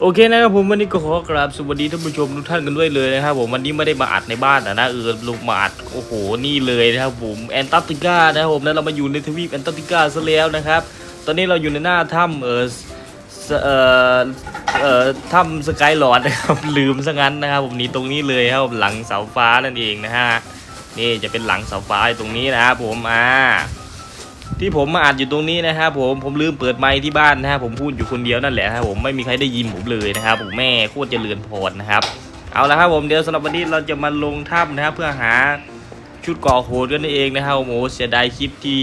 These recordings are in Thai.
โอเคนะครับผมวันนี้ก็ขอกราบสวัสดีท่านผู้ชมทุกท่านกันด้วยเลยนะครับผมวันนี้ไม่ได้มาอัดในบ้านนะนะเออลงมาอัดโอ้โหนี่เลยนะครับผมแอนตาร์กติกานะครับผมแล้วเรามาอยู่ในทวีปแอนตาร์กติกาซะแล้วนะครับ ตอนนี้เราอยู่ในหน้าถ้ำเออเออเออถ้ำสกายหลอดนะครับลืมซะงั้นนะครับผมนี่ตรงนี้เลยครับหลังเสาฟ้านั่นเองนะฮะนี่จะเป็นหลังเสาฟ้าตรงนี้นะครับผมอ่า ที่ผมมาอัดอยู่ตรงนี้นะครับผมผมลืมเปิดไมค์ที่บ้านนะครับผมพูดอยู่คนเดียวนั่นแหละครับผมไม่มีใครได้ยินผมเลยนะครับผมแม่โคตรเจริญพรนะครับเอาละครับผมเดี๋ยวสำหรับวันนี้เราจะมาลงถ้ำนะครับเพื่อหาชุดก่อโหดกันเองนะครับโอ้โหเสียดายคลิปที่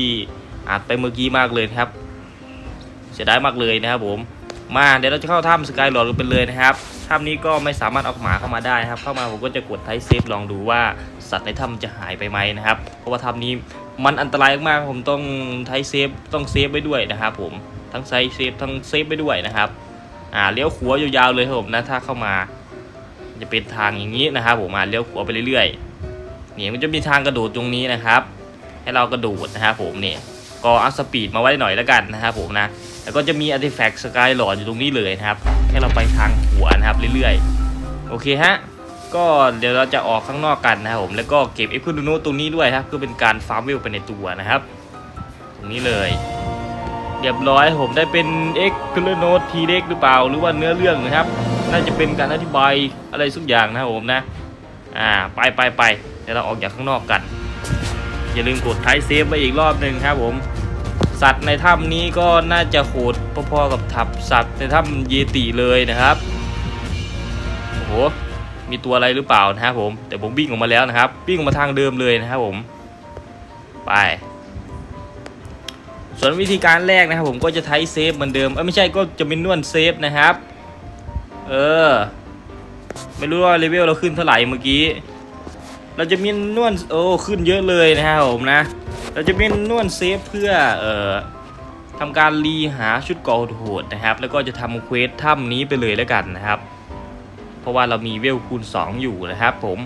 อัดไปเมื่อกี้มากเลยครับ เสียดายมากเลยนะครับผมมาเดี๋ยวเราจะเข้าถ้ำสกายหลอดกันไปเลยนะครับถ้ำนี้ก็ไม่สามารถเอาหมาเข้ามาได้ครับ เข้ามาผมก็จะกดไทเซฟลองดูว่าสัตว์ในถ้ำจะหายไปไหมนะครับ เพราะว่าถ้ำนี้ มันอันตรายมากผมต้องไทเซฟต้องเซฟไว้ด้วยนะครับผมทั้งไซเซฟทั้งเซฟไว้ด้วยนะครับอ่าเลี้ยวขัวยาวๆเลยครับผมนะถ้าเข้ามา จะเป็นทางอย่างนี้นะครับผมอ่าเลี้ยวขัวไปเรื่อยๆนี่มันจะมีทางกระโดดตรงนี้นะครับ ให้เรากระโดดนะครับผมเนี่ยก็อัพสปีดมาไว้หน่อยแล้วกันนะครับผมนะแล้วก็จะมี Artifact Sky Lord อยู่ตรงนี้เลยนะครับ ให้เราไปทางหัวนะครับเรื่อยๆ โอเคฮะ ก็เดี๋ยวเราจะออกข้างนอกกันนะครับผมแล้วก็เก็บเอ็กซ์คูโนตรงนี้ด้วยครับเพื่อเป็นการฟาร์มเวลไปในตัวนะครับ ตรงนี้เลย เรียบร้อยผมได้เป็นเอ็กซ์คูโนทีเล็กหรือเปล่า หรือว่าเนื้อเรื่องนะครับ น่าจะเป็นการอธิบายอะไรสักอย่างนะครับผมนะอ่าไปไปไปเดี๋ยวเราออกจากข้างนอกกัน อย่าลืมกดไทเซฟไว้อีกรอบหนึ่งครับผมสัตว์ในถ้ำนี้ก็น่าจะโหดพอๆกับทับสัตว์ในถ้ำเยติเลยนะครับโอ้โห มีตัวอะไรหรือเปล่านะครับผมแต่ผมวิ่งออกมาแล้วนะครับวิ่งออกมาทางเดิมเลยนะครับผมไป ส่วนวิธีการแรกนะครับ ผมก็จะไทเซฟเหมือนเดิมเออไม่ใช่ก็จะเป็นนวลเซฟนะครับเออไม่รู้ว่าเลเวลเราขึ้นเท่าไหร่เมื่อกี้ เราจะมีนวลโอ้ขึ้นเยอะเลยนะครับผมนะ เราจะเป็นนวลเซฟเพื่อเอ่อทำการรีหาชุดกอโหดนะครับ แล้วก็จะทำเควสถ้ำนี้ไปเลยแล้วกันนะครับ เพราะว่าเรามีเวลคูณ 2 อยู่นะครับผม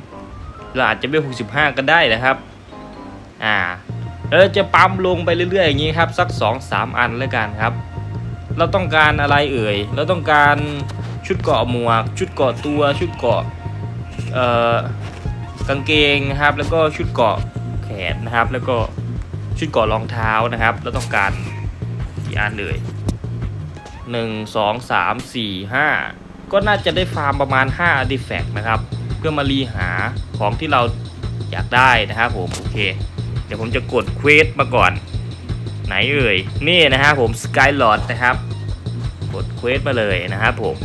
เราอาจจะเวล65 ก็ได้นะครับอ่าแล้วเราจะปั๊มลงไปเรื่อยๆอย่างนี้ครับสัก 2-3 อันแล้วกันครับ เราต้องการอะไรเอ่ยเราต้องการชุดเกาะหมวก ชุดเกาะตัวชุดเกาะเอ่อกางเกงนะครับแล้วก็ชุดเกาะแขนนะครับ แล้วก็ชุดเกาะรองเท้านะครับ เราต้องการกี่อันเลยหนึ่งสองสามสี่ห้า ก็น่าจะได้ฟาร์มประมาณ5 a r t i f a c t นะครับ เพื่อมารีหาของที่เราอยากได้นะครับผมโอเค เดี๋ยวผมจะกดเควสมาก่อน ไหนเอ่ยนี่นะครับผม Skylord นะครับ กดเควสมาเลยนะครับผม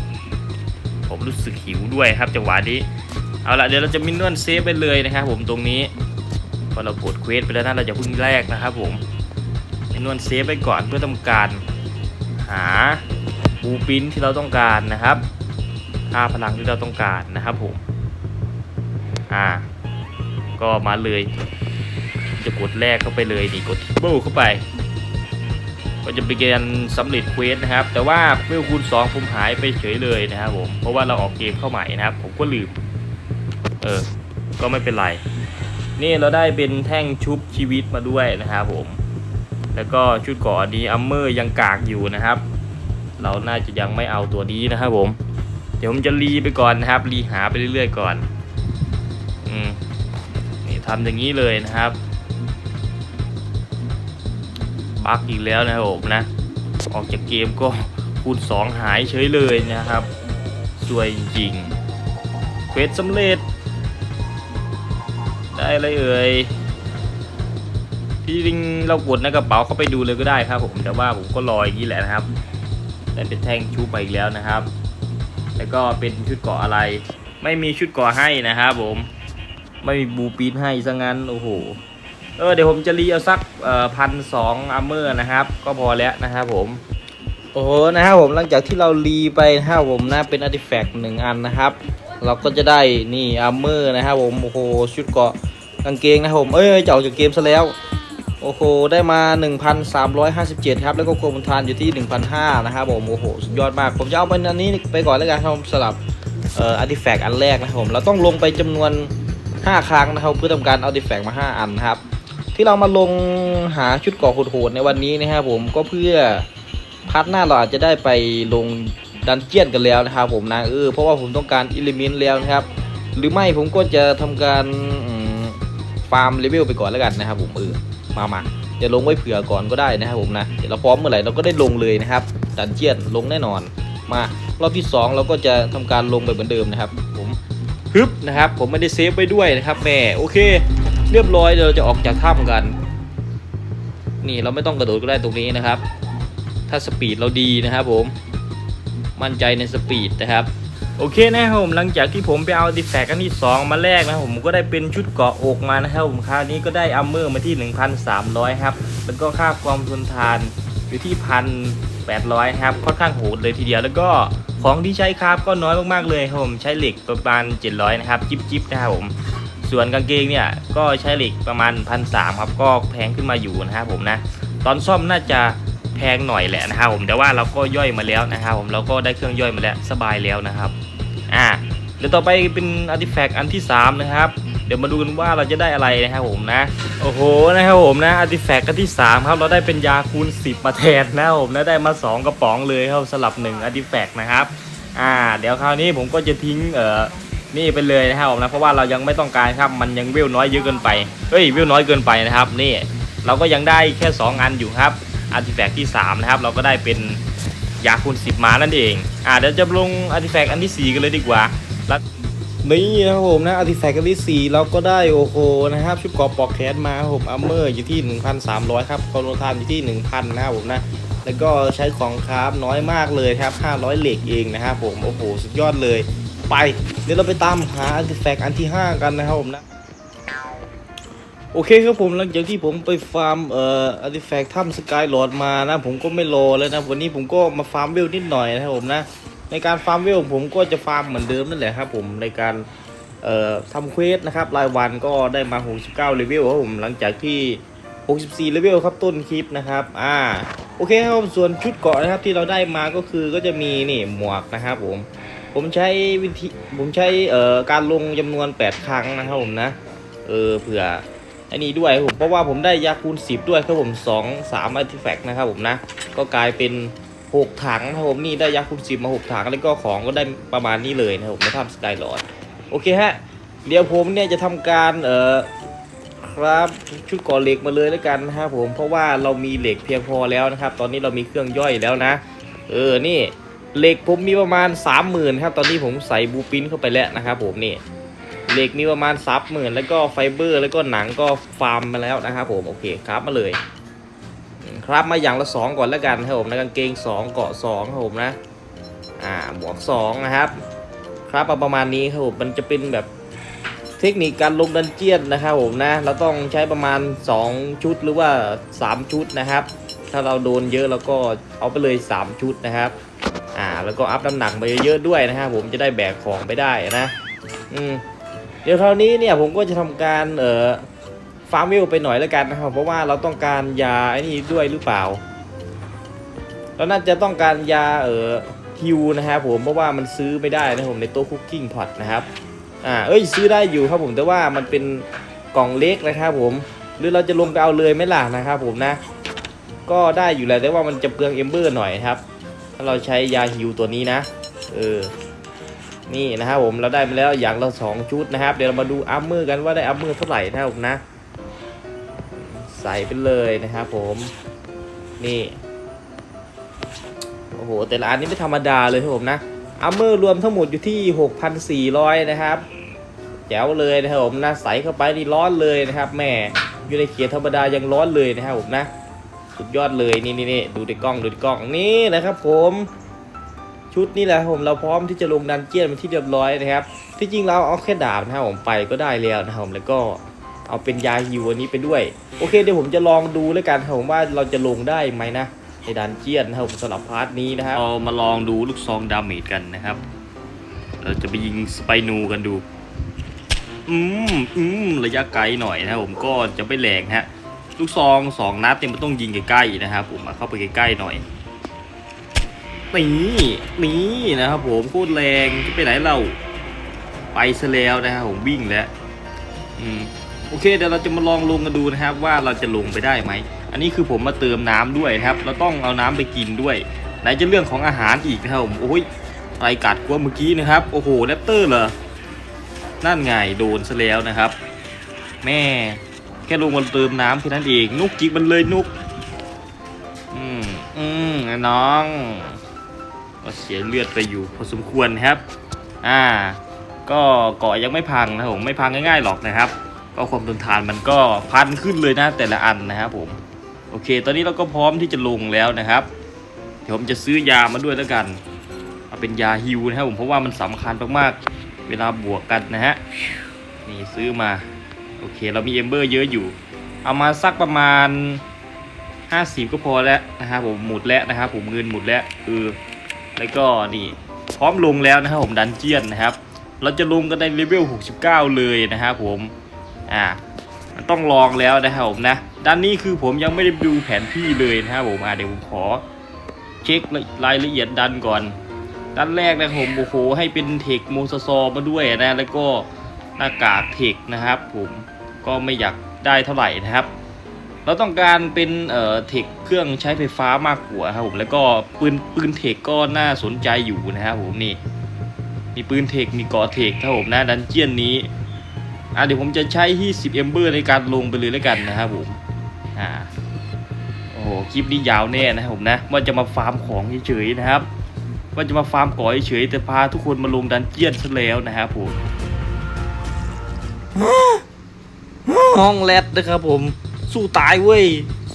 ผมรู้สึกหิวด้วยครับจังหวะนี้ เอาละเดี๋ยวเราจะมินนวลเซฟไปเลยนะครับผมตรงนี้พอเรากดเควสไปแล้วนะเราจะพึ่งแรกนะครับผมมินนวลเซฟไปก่อนเพื่อทำการหาบูปินที่เราต้องการนะครับ ค่าพลังที่เราต้องการนะครับผม อ่า ก็มาเลย จะกดแรกเข้าไปเลยนี่กดทิปเปิลเข้าไป ก็จะเป็นการสำเร็จเควสนะครับ แต่ว่าเวลคูณ2ผมหายไปเฉยเลยนะครับผม เพราะว่าเราออกเกมเข้าใหม่นะครับ ผมก็ลืม เออ ก็ไม่เป็นไร นี่เราได้เป็นแท่งชุบชีวิตมาด้วยนะครับผม แล้วก็ชุดก่อนนี้อัมเมอร์ยังกากอยู่นะครับ เราน่าจะยังไม่เอาตัวนี้นะครับผม ดี๋ยวผมจะรีไปก่อนนะครับ รีหาไปเรื่อยๆก่อนอืมนี่ทำอย่างนี้เลยนะครับบักอีกแล้วนะครับผมนะ ออกจากเกมก็คูณ2หายเฉยเลยนะครับสวยจริงเควสสำเร็จ ได้อะไรเอ่ยที่จริงเรากดในกระเป๋าเข้าไปดูเลยก็ได้ครับผมแต่ว่าผมก็รออย่างนี้แหละนะครับ ได้เป็นแท่งชูไปอีกแล้วนะครับ แล้วก็เป็นชุดเกาะอะไร ไม่มีชุดเกาะให้นะครับผม ไม่มีบูปีนให้ซะงั้นโอ้โห เออเดี๋ยวผมจะรีเอาสักพันสองอัมเมอร์นะครับ ก็พอแล้วนะครับผม โอ้โหนะครับผมหลังจากที่เรารีไปนะครับผมนะเป็นอาร์ติแฟกต์หนึ่งอันนะครับ เราก็จะได้นี่อัมเมอร์นะครับผมโอ้โหชุดเกราะกางเกงนะครับผมเอ้ยจะออกจากเกมซะแล้ว โอ้โห ได้มา 1,357 ครับ แล้วก็โคมทานอยู่ที่ 1,500 นะครับผม โอ้โห สุดยอดมาก ผมจะเอาเป็นอันนี้ไปก่อนแล้วกันครับสลับเอ่ออาร์ติแฟกต์อันแรกนะครับผม เราต้องลงไปจำนวน 5 ครั้งนะครับเพื่อทำการเอาอาร์ติแฟกต์มา 5 อันนะครับ ที่เรามาลงหาชุดกราะโหดๆในวันนี้นะครับผม ก็เพื่อพาร์ทหน้าเราอาจจะได้ไปลงดันเจียนกันแล้วนะครับผมนะเออ เพราะว่าผมต้องการอิเลเมนต์แล้วนะครับ หรือไม่ผมก็จะทำการฟาร์มเลเวลไปก่อนแล้วกันนะครับผมเออ มามาจะลงไว้เผื่อก่อนก็ได้นะครับผมนะเดี๋ยวเราพร้อมเมื่อไหร่เราก็ได้ลงเลยนะครับดันเจียนลงแน่นอน มารอบที่สองเราก็จะทำการลงไปเหมือนเดิมนะครับ ผมฮึบนะครับ ผมไม่ได้เซฟไว้ด้วยนะครับแม่โอเค เรียบร้อยเดี๋ยวเราจะออกจากถ้ำกัน นี่เราไม่ต้องกระโดดก็ได้ตรงนี้นะครับ ถ้าสปีดเราดีนะครับผมมั่นใจในสปีดนะครับ โอเคนะครับผมหลังจากที่ผมไปเอาดิแฟกอันที่ 2 มาแลกนะผมก็ได้เป็นชุดเกาะอกมานะครับผมคราวนี้ก็ได้อัมเมอร์มาที่ 1,300 ครับ แล้วก็ค่าความทนทานอยู่ที่1,800ครับค่อนข้างโหดเลยทีเดียวแล้วก็ของที่ใช้ครับก็น้อยมากๆเลยครับผมใช้เหล็กประมาณ 700 นะครับจิบจิบๆนะครับผมส่วนกางเกงเนี่ยก็ใช้เหล็กประมาณ1,300ครับก็แพงขึ้นมาอยู่นะครับผมนะตอนซ่อมน่าจะแพงหน่อยแหละนะครับผมแต่ว่าเราก็ย่อยมาแล้วนะครับผมเราก็ได้เครื่องย่อยมาแล้วสบายแล้วนะครับ อ่าเดี๋ยวต่อไปเป็นอาร์ติแฟกต์อันที่ 3 นะครับ เดี๋ยวมาดูกันว่าเราจะได้อะไรนะครับผมนะ โอ้โหนะครับผมนะอาร์ติแฟกต์อันที่ 3 ครับ เราได้เป็นยาคูณ 10 มาแทนนะครับผมนะได้มา 2 กระป๋องเลยครับสลับ1อาร์ติแฟกต์นะครับอ่าเดี๋ยวคราวนี้ผมก็จะทิ้งเอ่อนี่ไปเลยนะครับผมนะเพราะว่าเรายังไม่ต้องการครับมันยังเวลน้อยเยอะเกินไปเฮ้ยเวลน้อยเกินไปนะครับนี่เราก็ยังได้แค่ 2 อันอยู่ครับอาร์ติแฟกต์ที่ 3 นะครับ เราก็ได้เป็น ยาคูณ10 มานั่นเอง อ่าเดี๋ยวจะลงอาร์ติแฟกต์อันที่ 4 กันเลยดีกว่าแล้วนี่นะครับผมนะอาร์ติแฟกต์อันที่ 4 เราก็ได้โอ้โหนะครับชุดเกราะปอกแขนมาครับผมอัมเมอร์อยู่ที่ 1,300 ครับคอนโทรทานอยู่ที่ 1,000 นะครับผมนะแล้วก็ใช้ของคราฟน้อยมากเลยครับ 500 เหล็กเองนะครับผม โอ้โห สุดยอดเลย ไป เดี๋ยวเราไปตามหาอาร์ติแฟกต์อันที่ 5 กันนะครับผมนะ โอเคครับผมหลังจากที่ผมไปฟาร์มเอ่ออาร์ติแฟกต์ถ้ำสกายหลอดมานะ ผมก็ไม่รอแล้วนะ วันนี้ผมก็มาฟาร์มเวลนิดหน่อยนะครับผมนะ ในการฟาร์มเวลผมก็จะฟาร์มเหมือนเดิมนั่นแหละครับผมในการเอ่อทำเควสนะครับ รายวันก็ได้มา 69เลเวลครับผมหลังจากที่ 64เลเวลครับต้นคลิปนะครับอ่าโอเคครับผมส่วนชุดเกาะนะครับที่เราได้มาก็คือก็จะมีนี่หมวกนะครับผมผมใช้วิธีผมใช้เอ่อการลงจำนวน 8 ครั้งนะครับผมนะเออเผื่อ อันนี้ด้วยผมเพราะว่าผมได้ยาคูณ10 ด้วยครับผม2 3 a r t i f a c t นะครับผมนะ ก็กลายเป็นหกถังนะครับผมนี่ได้ยักษ์คุณสิบมาหกถัง แล้วก็ของก็ได้ประมาณนี้เลยนะครับผมไม่ทำสกายหลอดโอเคฮะเดี๋ยวผมเนี่ยจะทำการเอ่อครับชุดก่อเหล็กมาเลยแล้วกันนะครับผมเพราะว่าเรามีเหล็กเพียงพอแล้วนะครับ ตอนนี้เรามีเครื่องย่อยแล้วนะ เออนี่เหล็กผมมีประมาณสามหมื่นครับตอนนี้ผมใส่บูปินเข้าไปแล้วนะครับผมนี่ เหล็กมีประมาณสามหมื่นแล้วก็ไฟเบอร์ แล้วก็หนังก็ฟาร์มมาแล้วนะครับผมโอเคครับมาเลยครับมาอย่างละสองก่อนแล้วกันครับผมนะกางเกงสองเกาะสองครับผมนะอ่าหมวกสองนะครับ ครับเอาประมาณนี้ครับผมมันจะเป็นแบบเทคนิคการลงดันเจียนนะครับผมนะเราต้องใช้ประมาณ 2 ชุดหรือว่า 3 ชุดนะครับ ถ้าเราโดนเยอะเราก็เอาไปเลย 3 ชุดนะครับอ่าแล้วก็อัพน้ำหนักไปเยอะๆด้วยนะครับผมจะได้แบกของไปได้นะอืม เดี๋ยวคราวนี้เนี่ยผมก็จะทำการเอ่อฟาร์มวิวไปหน่อยแล้วกันนะครับ เพราะว่าเราต้องการยาไอ้นี่ด้วยหรือเปล่าเราน่าจะต้องการยาเอ่อฮิวนะครับผมเพราะว่ามันซื้อไม่ได้นะครับผมในโต๊ะคุกกิ้งพอตนะครับอ่าเอ้ยซื้อได้อยู่ครับผมแต่ว่ามันเป็นกล่องเล็กนะครับผม หรือเราจะลงไปเอาเลยไหม่ล่ะนะครับผมนะ ก็ได้อยู่แหละแต่ว่ามันจะเปลืองเอมเบอร์หน่อยครับ ถ้าเราใช้ยาฮิวตัวนี้นะ เออ นี่นะครับผมเราได้มาแล้วอย่างละสองชุดนะครับ เดี๋ยวเรามาดูอัพมือกันว่าได้อัพมือเท่าไหร่นะครับผมนะ ใส่ไปเลยนะครับผมนี่โอ้โหแต่ละอันนี้ไม่ธรรมดาเลยครับผมนะอัมเมอร์รวมทั้งหมดอยู่ที่ 6,400 นะครับแจ๋วเลยนะครับผมนะใส่เข้าไปนี่ร้อนเลยนะครับแม่อยู่ในเขียธรรมดายังร้อนเลยนะครับผมนะ สุดยอดเลยนี่นี่นี่ดูในกล้องดูในกล้องนี่นะครับผม ชุดนี้แหละผมเราพร้อมที่จะลงดันเจียนเป็นที่เรียบร้อยนะครับที่จริงเราเอาแค่ดาบนะครับผมไปก็ได้แล้วนะครับผมแล้วก็เอาเป็นยาฮิวอันนี้ไปด้วย โอเคเดี๋ยวผมจะลองดูแล้วกันผมว่าเราจะลงได้ไหมนะในดันเจียนนะครับสำหรับพาร์ทนี้นะครับเรามาลองดูลูกซองดาเมจกันนะครับ เราจะไปยิงสไปนูกันดู อืมอืมระยะไกลหน่อยนะครับผมก็จะไม่แรงฮะ ลูกซองสองนัดเนี่ยมันต้องยิงใกล้ๆนะครับผมมาเข้าไปใกล้ๆหน่อย นี่นี่นะครับผมโคตรแรงจะไปไหนเราไปซะแล้วนะครับผมวิ่งแล้วอืมโอเคเดี๋ยวเราจะมาลองลงกันดูนะครับ ว่าเราจะลงไปได้ไหมอันนี้คือผมมาเติมน้ำด้วยครับ เราต้องเอาน้ำไปกินด้วยไหนจะเรื่องของอาหารอีกนะครับผมโอ้ยไรกัดกว่าเมื่อกี้นะครับโอ้โหแรปเตอร์เหรอนั่นไงโดนซะแล้วนะครับ แม่แค่ลงมาเติมน้ำแค่นั้นเองนุกจิกมันเลยนุก อืมอืมไอ้น้อง ก็เสียเลือดไปอยู่พอสมควรครับ อ่า ก็เกาะยังไม่พังนะผมไม่พังง่ายๆหรอกนะครับ ก็ความทนทานมันก็พันขึ้นเลยนะแต่ละอันนะครับผม โอเค ตอนนี้เราก็พร้อมที่จะลงแล้วนะครับ เดี๋ยวผมจะซื้อยามาด้วยแล้วกัน เอาเป็นยาฮิวนะครับผมเพราะว่ามันสำคัญมากๆ เวลาบวกกันนะฮะ นี่ซื้อมา โอเค เรามีเอมเบอร์เยอะอยู่ เอามาสักประมาณ50ก็พอแล้วนะครับผมหมดแล้วนะครับผมเงินหมดแล้วเออ แล้วก็นี่พร้อมลงแล้วนะครับผมดันเจียนนะครับ เราจะลงกันในเลเวล 69 เลยนะครับผมอ่ามันต้องลองแล้วนะครับผมนะด้านนี้คือผมยังไม่ได้ดูแผนที่เลยนะครับผมอ่าเดี๋ยวผมขอเช็ครายละเอียดดันก่อน ด้านแรกนะครับผมโอ้โหให้เป็นเทคโมซซอมาด้วยนะแล้วก็หน้ากากเทคนะครับ ผมก็ไม่อยากได้เท่าไหร่นะครับ เราต้องการเป็นเอ่อเทคเครื่องใช้ไฟฟ้ามากกว่าครับผมแล้วก็ปืนปืนเทคก็น่าสนใจอยู่นะครับผมนี่มีปืนเทคมีกอเทคครับผมนะดันเจียนนี้อะเดี๋ยวผมจะใช้ที่10 e m b e r ในการลงไปเลยแล้วกันนะครับผมอ่าโอ้โหคลิปนี้ยาวแน่นะครับผมนะว่าจะมาฟาร์มของเฉยๆนะครับ ว่าจะมาฟาร์มก่อเฉยๆแต่พาทุกคนมาลงดันเจียนซะแล้วนะครับผมห้องแรดนะครับผม สู้ตายเว้ย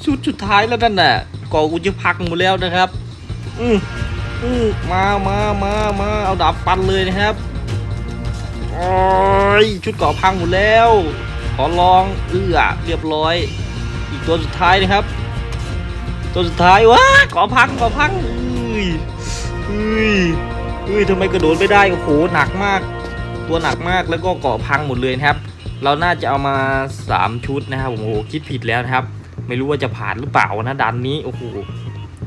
ชุดสุดท้ายแล้วนั่นน่ะก่อกูจะพังหมดแล้วนะครับ อืมอืมมามามามาเอาดาบฟันเลยนะครับโอ้ยชุดเกาะพังหมดแล้ว ขอลองเอื้อเรียบร้อย อีกตัวสุดท้ายนะครับ ตัวสุดท้ายว้าเกาะพังเกาะพังเอ้ยเอ้ยเอ้ยทำไมกระโดดไม่ได้โอ้โหหนักมาก ตัวหนักมากแล้วก็เกาะพังหมดเลยนะครับ เราน่าจะเอามา 3 ชุดนะครับผมโอ้โหคิดผิดแล้วนะครับ ไม่รู้ว่าจะผ่านหรือเปล่านะดันนี้โอ้โห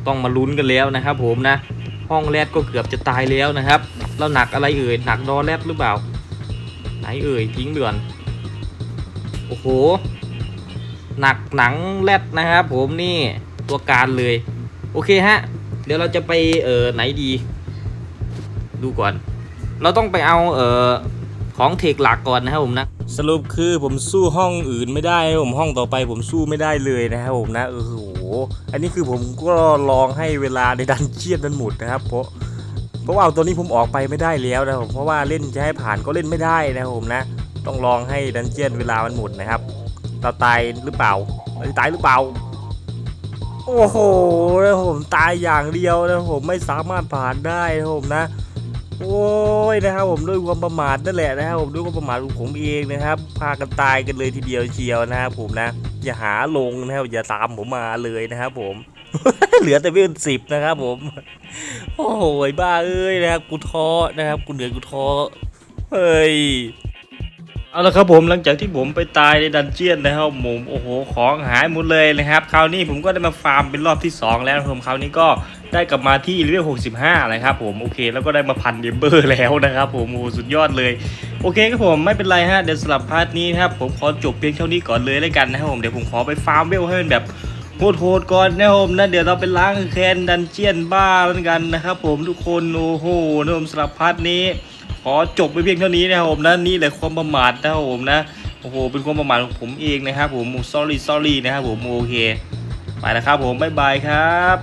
ต้องมาลุ้นกันแล้วนะครับ ผมนะ ห้องแรดก็เกือบจะตายแล้วนะครับเราหนักอะไรเอ่ยหนักดอแรดหรือเปล่า ไหนเอ่ยทิ้งเดือนโอ้โหหนักหนังแรดนะครับ ผมนี่ตัวการเลย โอเคฮะ เดี๋ยวเราจะไปเอ่อไหนดี ดูก่อน เราต้องไปเอาเอ่อของเทคหลักก่อนนะครับผมนะ สรุปคือผมสู้ห้องอื่นไม่ได้ผมห้องต่อไปผมสู้ไม่ได้เลยนะครับผมนะเออโหอันนี้คือผมก็ลองให้เวลาในดันเจียนมันหมดนะครับเพราะเพราะว่าเอาตัวนี้ผมออกไปไม่ได้แล้วนะผมเพราะว่าเล่นจะให้ผ่านก็เล่นไม่ได้นะครับผมนะ ต้องลองให้ดันเจียนเวลามันหมดนะครับ เราตายหรือเปล่าเราจะตายหรือเปล่าโอ้โหแล้วผมตายอย่างเดียวนะผมไม่สามารถผ่านได้นะผมนะ โอ้ยนะครับผมด้วยความประมาทนั่นแหละนะครับผมด้วยความประมาทของผมเองนะครับ พากันตายกันเลยทีเดียวเชียวนะครับผมนะ อย่าหาลงนะครับอย่าตามผมมาเลยนะครับผม เหลือแต่เวลสิบนะครับผม โอ้โหบ้าเอ้ยนะครับกูท้อนะครับกูเหนื่อยกูท้อเฮ้ย เอาละครับผมหลังจากที่ผมไปตายในดันเจียนนะครับผมโอ้โหของหายหมดเลยนะครับคราวนี้ผมก็ได้มาฟาร์มเป็นรอบที่สองแล้วครับผมคราวนี้ก็ได้กลับมาที่เลเวล65เลยครับผมโอเค แล้วก็ได้มาพันเดมเบอร์แล้วนะครับผมโอ้โหสุดยอดเลย โอเคครับผมไม่เป็นไรฮะเดี๋ยวสำหรับพาร์ทนี้นะครับผมขอจบเพียงเท่านี้ก่อนเลยแล้วกันนะครับผมเดี๋ยวผมขอไปฟาร์มเวลให้มันแบบโหดๆก่อนนะครับผมนะเดี๋ยวเราไปล้างแคนดันเจียนบ้าแล้วกันนะครับผมทุกคนโอ้โหนะผมสำหรับพาร์ทนี้ ขอจบไปเพียงเท่านี้นะครับผมนะนี่แหละความประมาทนะครับผมนะโอ้โหเป็นความประมาทของผมเองนะครับผม sorry sorry นะครับผมโอเคไปแล้วครับผมบ๊ายบายครับ